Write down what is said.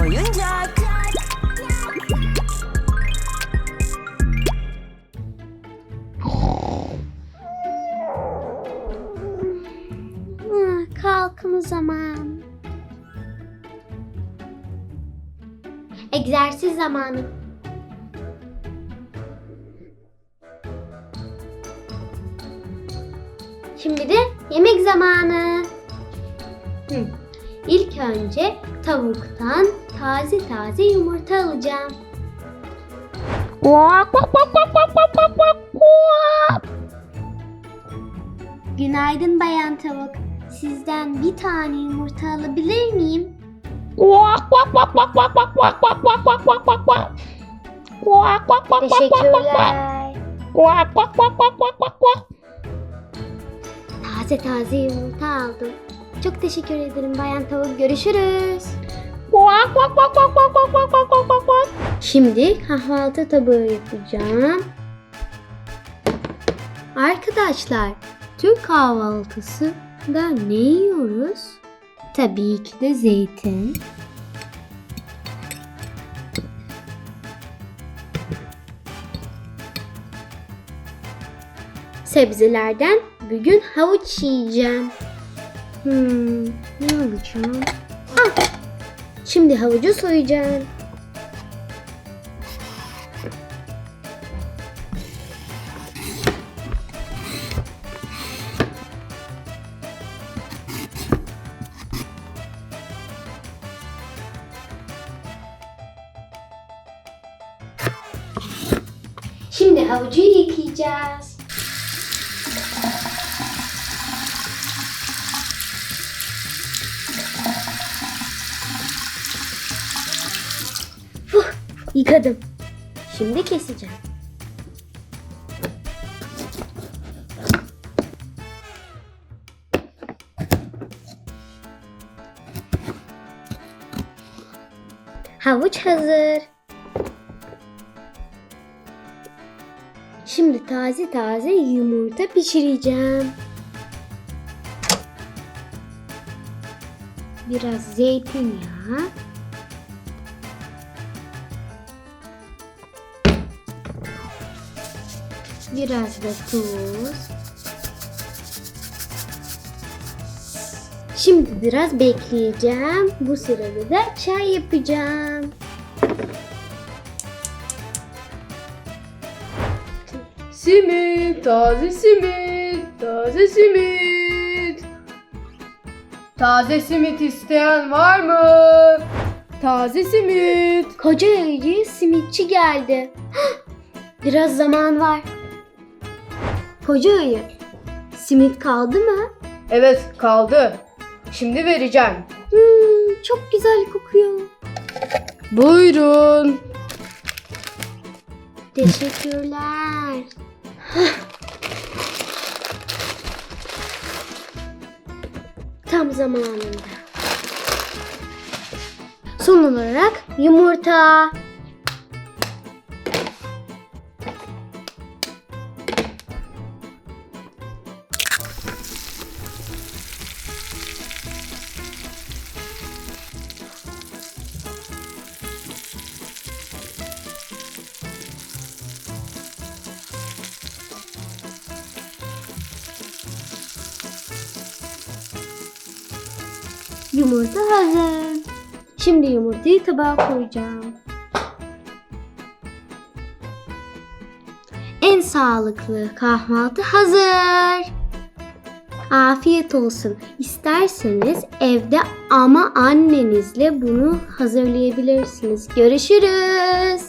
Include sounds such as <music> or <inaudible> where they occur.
oyuncak. Ah, Kalkma zamanı. Egzersiz zamanı. Şimdi de yemek zamanı. İlk önce tavuktan taze taze yumurta alacağım. Günaydın bayan tavuk. Sizden bir tane yumurta alabilir miyim? Teşekkürler. Taze taze yumurta aldım. Çok teşekkür ederim bayan tavuk. Görüşürüz. Şimdi kahvaltı tabağı yapacağım. Arkadaşlar, Türk kahvaltısı da ne yiyoruz? Tabii ki de zeytin. Sebzelerden bugün havuç yiyeceğim. Hmm, ne alacağım? Ah, şimdi havucu soyacağım. Şimdi havucu yıkayacağız. Yıkadım. Şimdi keseceğim. Havuç hazır. Şimdi taze taze yumurta pişireceğim. Biraz zeytinyağı. Biraz da tuz. Şimdi biraz bekleyeceğim. Bu sırada da çay yapacağım. Simit, taze simit, taze simit. Taze simit isteyen var mı? Taze simit. Koca ayıcı simitçi geldi. <gasps> Biraz zaman var. Koca ayı, simit kaldı mı? Evet kaldı. Şimdi vereceğim. Hmm, çok güzel kokuyor. Buyurun. Teşekkürler. Tam zamanında. Son olarak yumurta. Yumurta hazır. Şimdi yumurtayı tabağa koyacağım. En sağlıklı kahvaltı hazır. Afiyet olsun. İsterseniz evde ama annenizle bunu hazırlayabilirsiniz. Görüşürüz.